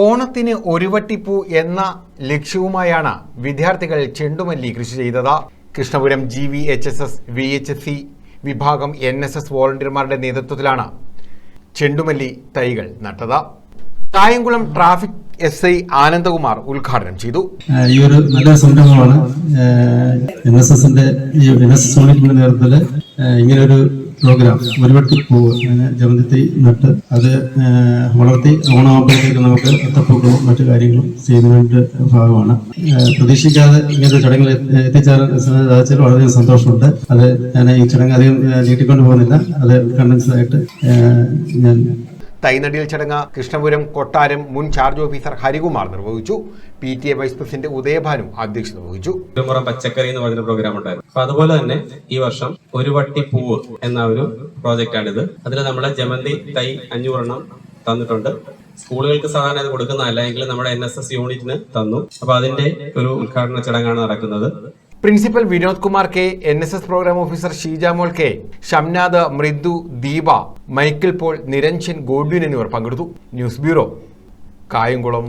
ഓണത്തിന് ഒരു വട്ടിപ്പൂ എന്ന ലക്ഷ്യവുമായാണ് വിദ്യാർത്ഥികൾ ചെണ്ടുമല്ലി കൃഷി ചെയ്തത്. Krishnapuram G V H S S V H S C വിഭാഗം എൻ എസ് എസ് വോളണ്ടിയർമാരുടെ നേതൃത്വത്തിലാണ് ചെണ്ടുമല്ലി തൈകൾ നട്ടത്. Kayamkulam traffic S I Anandakumar ഉദ്ഘാടനം ചെയ്തു. ഈ ഒരു നല്ല സംരംഭമാണ്. എൻ എസ് എസിന്റെ എൻ എസ് എസ് യൂണിറ്റിന്റെ ഒരു പ്രോഗ്രാം. ഒരുവട്ടി പൂവ് ആഹ് ജമന്തി നട്ട് അത് വളർത്തി ഓണമാകുമ്പോഴത്തേക്ക് നമുക്ക് അത്തപ്പൂക്കളും മറ്റു കാര്യങ്ങളും ചെയ്യുന്നതിന്റെ ഭാഗമാണ്. പ്രതീക്ഷിക്കാതെ ഇങ്ങനത്തെ ചടങ്ങിൽ എത്തിച്ചാൽ സാധിച്ചതിൽ വളരെയധികം സന്തോഷമുണ്ട്. അത് ഞാൻ ഈ ചടങ്ങ് അധികം നീട്ടിക്കൊണ്ട് പോകുന്നില്ല. അത് കണ്ടൻസായിട്ട് ഞാൻ തൈനടിയിൽ ചടങ്ങ് കൃഷ്ണപുരം കൊട്ടാരം മുൻ ചാർജ് ഓഫീസർ ഹരികുമാർ നിർവഹിച്ചു. P T A vice president Udayabhanu അധ്യക്ഷത വഹിച്ചു. ഒരുമുറം പച്ചക്കറി എന്ന് പറഞ്ഞ പ്രോഗ്രാം ഉണ്ടായിരുന്നു. അപ്പൊ അതുപോലെ തന്നെ ഈ വർഷം ഒരു വട്ടി പൂവ് എന്ന ഒരു പ്രോജക്റ്റ് ആണിത്. അതിൽ നമ്മളെ ജമന്തി തൈ അഞ്ഞൂറെണ്ണം തന്നിട്ടുണ്ട്. സ്കൂളുകൾക്ക് സാധാരണ ഇത് കൊടുക്കുന്നതല്ല എങ്കിലും നമ്മുടെ എൻ എസ് എസ് യൂണിറ്റിന് തന്നു. അപ്പൊ അതിന്റെ ഒരു ഉദ്ഘാടന ചടങ്ങാണ് നടക്കുന്നത്. Principal Vinod Kumar K N S S programme officer Sheejamol K Shamnath Mridu Deepa Michael Paul Niranjan Godwin എന്നിവർ പങ്കെടുത്തു. News bureau Kayamkulam.